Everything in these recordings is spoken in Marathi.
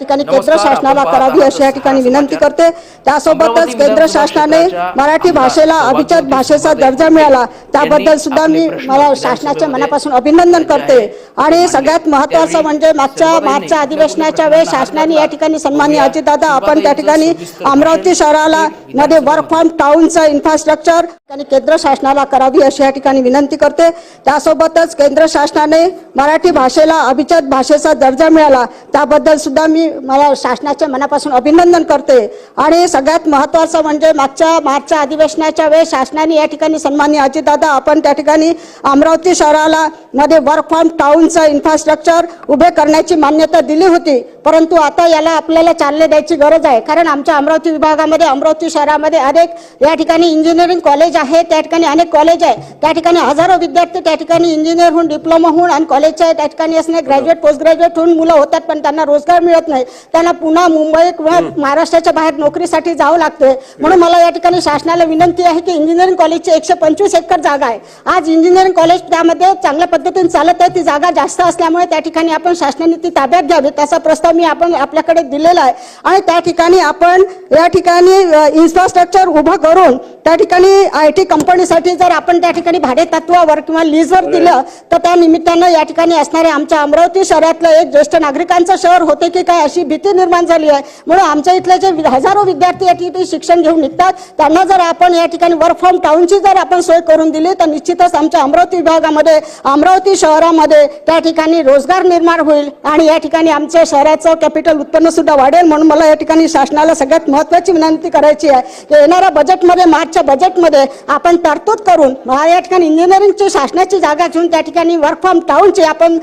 ठिकाणी केंद्र शासनाला करावी अशी या ठिकाणी. विनंती करते त्यासोबतच केंद्र शासनाने मराठी भाषेला अभिजात भाषेचा दर्जा मिळाला त्याबद्दल सुद्धा मी मला शासनाच्या मनापासून अभिनंदन करते. आणि सगळ्यात महत्वाचं म्हणजे मागच्या आपल्या अधिवेशनाच्या वेळेस शासनाने या ठिकाणी बघूया, अजितदादा आपण त्या ठिकाणी अमरावती शहराला मध्ये वर्क. फ्रॉम टाउनचं इन्फ्रास्ट्रक्चर आणि केंद्र शासनाला करावी अशी या ठिकाणी विनंती करते त्यासोबतच केंद्र शासनाने मराठी भाषेला अभिजात भाषेचा दर्जा मिळाला त्याबद्दल सुद्धा मी मला शासनाच्या मनापासून अभिनंदन करते. आणि सगळ्यात महत्त्वाचं म्हणजे मागच्या मार्चच्या अधिवेशनाच्या वेळेस शासनाने या ठिकाणी सन्मान्य अजितदादा आपण त्या ठिकाणी अमरावती शहराला मध्ये वर्क फ्रॉम टाऊनचं इन्फ्रास्ट्रक्चर उभे करण्याची मान्यता दिली होती. परंतु आता याला आपल्याला चालने द्यायची गरज आहे. कारण आमच्या अमरावती विभागामध्ये अमरावती शहरामध्ये अनेक या ठिकाणी इंजिनिअरिंग कॉलेज आहे त्या ठिकाणी अनेक कॉलेज आहे. त्या ठिकाणी हजारो विद्यार्थी त्या ठिकाणी इंजिनियर होऊन डिप्लोमा होऊन आणि कॉलेजच्या त्या ठिकाणी असणे ग्रॅज्युएट पोस्ट ग्रॅज्युएट होऊन मुलं होतात पण त्यांना रोजगार मिळत नाही. त्यांना पुन्हा मुंबई किंवा महाराष्ट्राच्या बाहेर नोकरीसाठी जावं लागते म्हणून मला या ठिकाणी शासनाला विनंती आहे की इंजिनिअरिंग कॉलेजची एकशे पंचवीस एकर जागा आहे. आज इंजिनिअरिंग कॉलेज त्यामध्ये चांगल्या पद्धतीने चालत आहे. ती जागा जास्त असल्यामुळे त्या ठिकाणी आपण शासनाने ती ताब्यात घ्यावी त्याचा प्रस्ताव मी आपण आपल्याकडे दिलेला आहे. आणि त्या ठिकाणी आपण या ठिकाणी इन्फ्रास्ट्रक्चर उभं करून त्या ठिकाणी आय टी कंपनीसाठी जर आपण त्या ठिकाणी भाडे तत्वावर किंवा लीजवर दिलं तर त्या निमित्तानं या ठिकाणी असणारे आमच्या अमरावती शहरातलं एक ज्येष्ठ नागरिकांचं शहर होते की काय अशी भीती निर्माण झाली आहे. म्हणून आमच्या इथले जे हजारो विद्यार्थी या ठिकाणी शिक्षण घेऊन निघतात. त्यांना जर आपण या ठिकाणी वर्क फ्रॉम टाउनची जर आपण सोय करून दिली तर निश्चितच आमच्या अमरावती विभागामध्ये अमरावती शहरामध्ये त्या ठिकाणी रोजगार निर्माण होईल आणि या ठिकाणी आमच्या शहराचं कॅपिटल उत्पन्न सुद्धा वाढेल. म्हणून मला या ठिकाणी शासनाला सगळ्यात महत्वाची विनंती करायची आहे की येणाऱ्या बजेटमध्ये मार्चच्या बजेटमध्ये आपण तरतूद करून या ठिकाणी इंजिनिअरिंगची शासनाची जागा घेऊन त्या ठिकाणी वर्क फ्रॉम टाऊनची आपण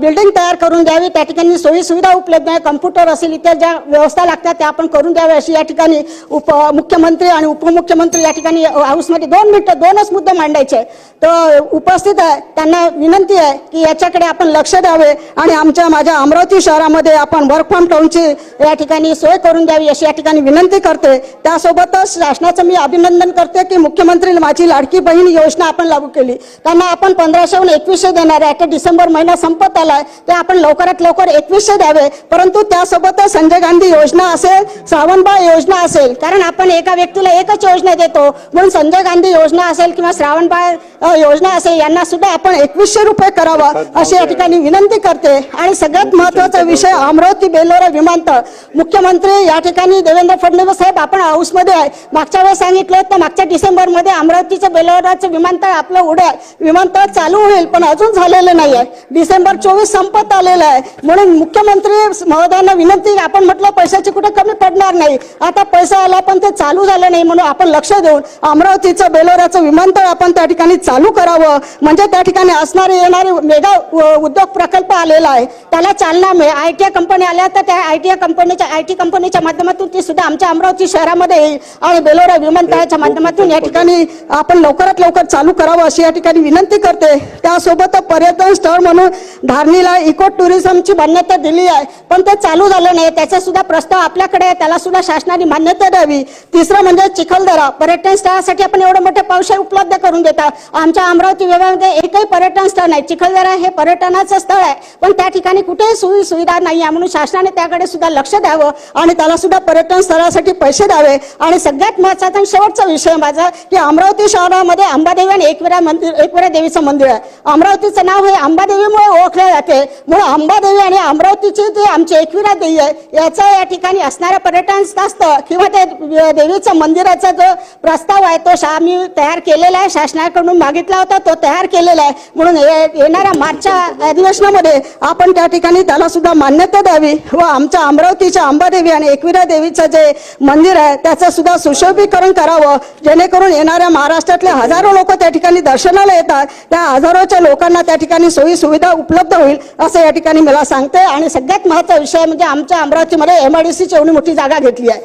बिल्डिंग तयार करून द्यावी. त्या ठिकाणी सोयी सुविधा उपलब्ध आहे. कम्प्युटर असेल इतर ज्या व्यवस्था लागतात त्या आपण करून द्याव्या अशी या ठिकाणी उप मुख्यमंत्री आणि उपमुख्यमंत्री या ठिकाणी हाऊसमध्ये दोन मिनिटं दोनच मुद्दे मांडायचे तर उपस्थित आहे त्यांना विनंती आहे की याच्याकडे आपण लक्ष द्यावे आणि आमच्या माझ्या अमरावती शहरामध्ये आपण वर्क फ्रॉम टाउनची या ठिकाणी सोय करून द्यावी अशी या ठिकाणी विनंती करते. त्यासोबतच शासनाचं मी अभिनंदन करते की मुख्यमंत्री माझी लाडकी बहीण योजना आपण लागू केली. त्यांना आपण पंधराशेहून एकवीसशे देणार आहे. आता डिसेंबर महिना संपत आलाय. ते आपण लवकरात लवकर एकवीसशे द्यावे. परंतु त्यासोबतच संजय गांधी योजना असेल श्रावणबाळ योजना असेल कारण आपण एका व्यक्तीला एकच योजना देतो. म्हणून संजय गांधी योजना असेल किंवा श्रावणबाळ योजना असेल यांना सुद्धा आपण एकवीसशे रुपये करावा अशी या ठिकाणी विनंती करते. आणि सगळ्यात महत्त्वाचा विषय अमरावती बेलोरा विमानतळ. मुख्यमंत्री या ठिकाणी देवेंद्र फडणवीस साहेब आपण हाऊसमध्ये आहे. मागच्या वेळेस सांगितलं तर मागच्या डिसेंबरमध्ये अमरावतीचं बेलवडाचं विमानतळ आपलं उड्या विमानतळ चालू होईल पण अजून झालेलं नाही आहे डिसेंबर चोवीस संपत आलेलं आहे. म्हणून मुख्यमंत्री महोदयांना विनंती आपण म्हटलं पैशाची कुठे कमी पडणार नाही. आता पैसा आला पण ते चालू झालं नाही म्हणून आपण लक्ष देऊन अमरावतीचं बेलोराचं विमानतळ आपण त्या ठिकाणी चालू करावं. म्हणजे त्या ठिकाणी असणारे येणारे मेगा उद्योग प्रकल्प आलेला आहे. त्याला चालना मिळेल आय टी कंपनी आल्या तर त्या आय टी कंपनीच्या आय टी कंपनीच्या माध्यमातून ती सुद्धा आमच्या अमरावती शहरामध्ये येईल आणि बेलोरा विमानतळाच्या माध्यमातून या ठिकाणी आपण लवकरात लवकर चालू करावं अशी या ठिकाणी विनंती करते. त्यासोबत पर्यटन स्थळ म्हणून धारणीला इको टुरिझमची मान्यता दिली आहे. पण ते चालू झालं नाही. त्याचा सुद्धा प्रस्ताव आपल्याकडे आहे. त्याला सुद्धा शासनाने मान्यता द्यावी. तिसरं म्हणजे चिखलदरा. पर्यटन स्थळासाठी आपण एवढे मोठे पावसाळे उपलब्ध करून देता. आमच्या अमरावती विभागामध्ये एकही पर्यटन स्थळ नाही. चिखलदरा हे पर्यटनाचं स्थळ आहे. पण त्या ठिकाणी कुठेही सोयी सुविधा नाही आहे. म्हणून शासनाने त्याकडे सुद्धा लक्ष द्यावं आणि त्याला सुद्धा पर्यटन स्थळासाठी पैसे द्यावे. आणि सगळ्यात महत्त्वाचा शेवटचं शेवटचा विषय माझा की अमरावती शहरामध्ये अंबादेवी आणि एकविरा मंदिर एकविरा देवीचं मंदिर आहे. अमरावतीचं नाव हे अंबादेवीमुळे ओळखलं जाते. म्हणून अंबादेवी आणि अमरावतीची जी आमची एकविरा देवी आहे याचा या ठिकाणी असणाऱ्या पर्यटन असतं किंवा ते देवीचं मंदिराचा जो प्रस्ताव आहे तो शा- आम्ही तयार केलेला आहे शासनाकडून मागितला होता तो तयार केलेला आहे. म्हणून येणाऱ्या मार्चच्या अधिवेशनामध्ये आपण त्या ठिकाणी त्याला सुद्धा मान्यता द्यावी व आमच्या अमरावतीच्या अंबादेवी आणि एकविरा देवीचं जे मंदिर आहे त्याचं सुद्धा सुशोभीकरण करावं. जेणेकरून येणाऱ्या महाराष्ट्रातले हजारो लोक त्या ठिकाणी दर्शनाला येतात त्या हजारोच्या लोकांना त्या ठिकाणी सोयी सुविधा उपलब्ध होईल असं या ठिकाणी मला सांगते. आणि सगळ्यात महत्त्वाचा विषय म्हणजे आमच्या अमरावतीमध्ये एमआयडीसीची एवढी मोठी जागा घेतली आहे.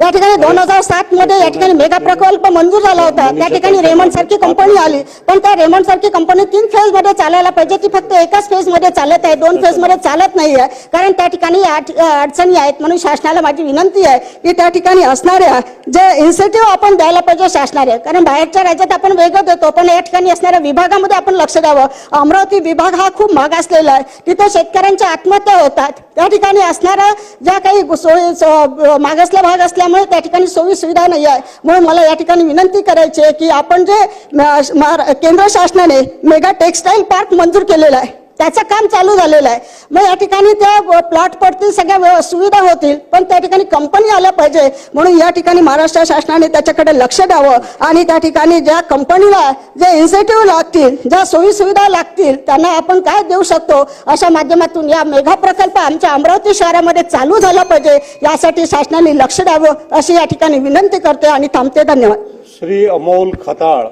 या ठिकाणी दोन हजार सात मध्ये या ठिकाणी मेगा प्रकल्प मंजूर झाला होता. त्या ठिकाणी रेमंड सारखी कंपनी आली. पण त्या रेमंड सारखी कंपनी तीन फेजमध्ये चालायला पाहिजे. ती फक्त एकाच फेजमध्ये चालत आहे. दोन फेजमध्ये चालत नाही आहे कारण त्या ठिकाणी आठ- अडचणी आहेत म्हणून शासनाला माझी विनंती आहे की त्या ठिकाणी असणाऱ्या जे इन्सेंटिव्ह आपण द्यायला पाहिजे शासनाने कारण बाहेरच्या राज्यात आपण वेगळं देतो पण या ठिकाणी असणाऱ्या विभागामध्ये आपण लक्ष द्यावं. अमरावती विभाग हा खूप मागासलेला आहे. तिथे शेतकऱ्यांच्या आत्महत्या होतात. त्या ठिकाणी असणाऱ्या ज्या काही सोयी सो- मागासला त्यामुळे त्या ठिकाणी सोयी सुविधा नाही आहे म्हणून मला या ठिकाणी विनंती करायची आहे की आपण जे महारा- केंद्र शासनाने मेगा टेक्सटाईल पार्क मंजूर केलेला आहे त्याचं काम चालू झालेलं आहे. मग या ठिकाणी त्या प्लॉट पडतील सगळ्या सुविधा होतील पण त्या ठिकाणी कंपनी आल्या पाहिजे. म्हणून या ठिकाणी महाराष्ट्र शासनाने त्याच्याकडे लक्ष द्यावं आणि त्या ठिकाणी ज्या कंपनीला जे इन्सेंटिव्ह लागतील ज्या सोयी सुविधा लागतील त्यांना आपण काय देऊ शकतो अशा माध्यमातून या मेगा प्रकल्प आमच्या अमरावती शहरामध्ये चालू झाला पाहिजे. यासाठी शासनाने लक्ष द्यावं अशी या ठिकाणी विनंती करते आणि थांबते. धन्यवाद. श्री अमोल खताळ.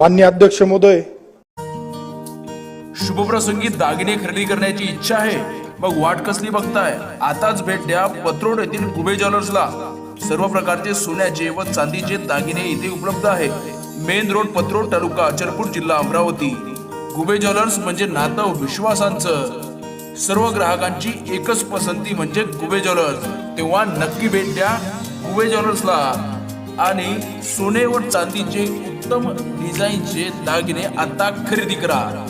मान्य अध्यक्ष महोदय शुभप्रसंगी दागिने खरेदी करण्याची इच्छा आहे. मग वाट कसली बघताय? आताच भेट द्या पत्रोड येथील कुबे ज्वेलर्सला. सर्व प्रकारचे सोन्याचे व चांदीचे दागिने इथे उपलब्ध आहे. मेन रोड पत्रोड तालुका अचलपूर जिल्हा अमरावती. कुबे ज्वेलर्स म्हणजे नातं विश्वासांचं. सर्व ग्राहकांची एकच पसंती म्हणजे कुबे ज्वेलर्स. तेव्हा नक्की भेट द्या कुबे ज्वेलर्सला. आणि सोने व चांदीचे उत्तम डिझाईनचे दागिने आता खरेदी करा.